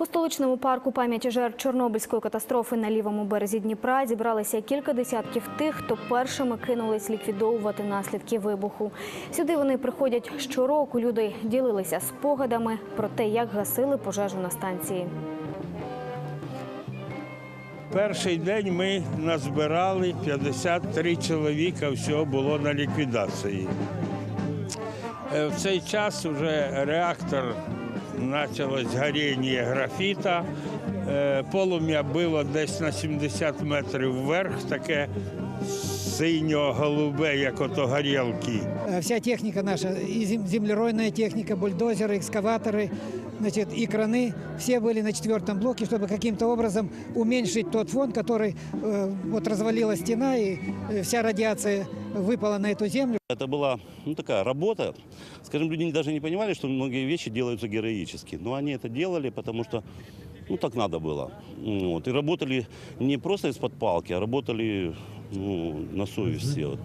У столичному парку пам'яті жертв Чорнобильської катастрофи на лівому березі Дніпра зібралися кілька десятків тих, хто першими кинулись ліквідовувати наслідки вибуху. Сюди вони приходять щороку. Люди ділилися спогадами про те, як гасили пожежу на станції. Перший день ми назбирали 53 чоловіка, всього було на ліквідації. Е, В цей час вже реактор почалось горіння графіта. Е, Полум'я було десь на 70 метрів вверх, таке синьо-голубе, як ото горілки. Вся техника наша, и зем- землеройная техника, бульдозеры, экскаваторы, значит, и краны, все были на четвертом блоке, чтобы каким-то образом уменьшить тот фон, который вот развалилась стена, и вся радиация выпала на эту землю. Это была ну, такая работа. Скажем, люди даже не понимали, что многие вещи делаются героически. Но они это делали, потому что ну, так надо было. Вот. И работали не просто из-под палки, а работали ну, на совести. Вот.